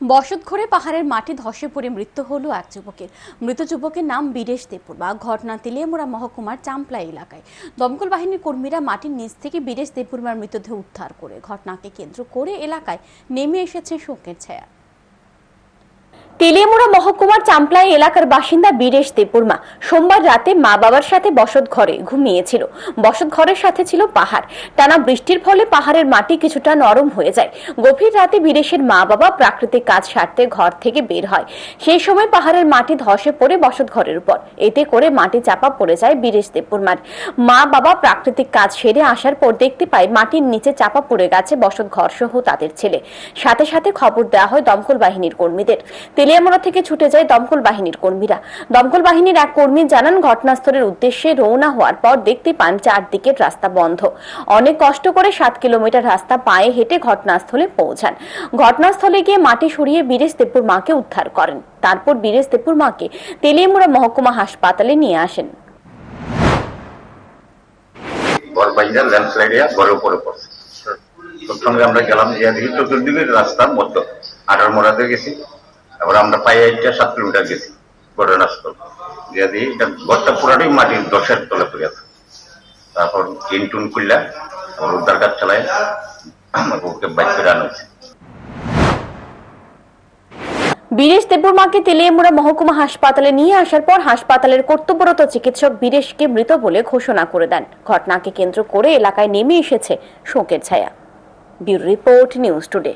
বসতঘরে পাহাড়ের মাটি ধসে পড়ে মৃত্যু হলো এক যুবকের। মৃত যুবকের নাম বীরেশ দেবপুরবা ঘটনা তেলিয়ামুড়া মহকুমার চাম্পলা এলাকায়। দমকল বাহিনীর কর্মীরা মাটির নিচ থেকে বীরেশ দেবপুরমার মৃতদেহ উদ্ধার করে ঘটনাকে কেন্দ্র করে এলাকায় নেমে এসেছে শোকের ছায়া। তেলিয়ামুড়া মহকুমার চাম্পলাই এলাকার বাসিন্দা বীরেশ দেববর্মা সোমবার রাতে মা বাবার সাথে বসত ঘরে ঘুমিয়েছিল। বসত ঘরের সাথে ছিল পাহাড়। টানা বৃষ্টির ফলে পাহাড়ের মাটি কিছুটা নরম হয়ে যায়। গভীর রাতে বীরেশের মা বাবা প্রাকৃতিক কাজ সারতে ঘর থেকে বের হয়। সেই সময় পাহাড়ের মাটি ধসে পড়ে বসত ঘরের উপর। এতে করে মাটি চাপা পড়ে যায় বীরেশ দেববর্মার। মা বাবা প্রাকৃতিক কাজ সেরে আসার পর দেখতে পায় মাটির নিচে চাপা পড়ে গেছে বসত ঘর সহ তাদের ছেলে। সাথে সাথে খবর দেওয়া হয় দমকল বাহিনীর কর্মীদের। তেলিয়ামোড়া থেকে ছুটে যায় দমকল বাহিনীর কর্মীরা। দমকল বাহিনীর এক কর্মী জানান ঘটনাস্থলের উদ্দেশ্যে রওনা হওয়ার পর দেখতে পান চারদিকের রাস্তা বন্ধ। অনেক কষ্ট করে সাত কিলোমিটার রাস্তা পায়ে হেঁটে ঘটনাস্থলে পৌঁছান। ঘটনাস্থলে গিয়ে মাটি সরিয়ে বীরেশ দেবপুর মাকে উদ্ধার করেন। তারপর বীরেশ দেবপুর মাকে তেলিয়ামোড়া মহকুমা হাসপাতালে নিয়ে আসেন। ল্যান্ডস্লাইডে উপরে পড়ছে প্রথমে আমরা গেলাম যে চতুর্দিকের রাস্তার মধ্য। আঠার মোড়াতে গেছি। তারপরে আমরা পায়ে একটা সাত কিলোমিটার গেছি, ঘটনাস্থল। যে দিই এটা ঘরটা পুরাটাই মাটির দশের তলে পড়ে আছে। তারপর টিন টুন খুললা, তারপর উদ্ধার কাজ চালায় আমার বউকে বাইক করে আনা হয়েছে। বীরেশ দেববর্মাকে তেলিয়ামুড়া মহকুমা হাসপাতালে নিয়ে আসার পর হাসপাতালের কর্তব্যরত চিকিৎসক বীরেশকে মৃত বলে ঘোষণা করে দেন। ঘটনাকে কেন্দ্র করে এলাকায় নেমে এসেছে শোকের ছায়া। Bureau report news today.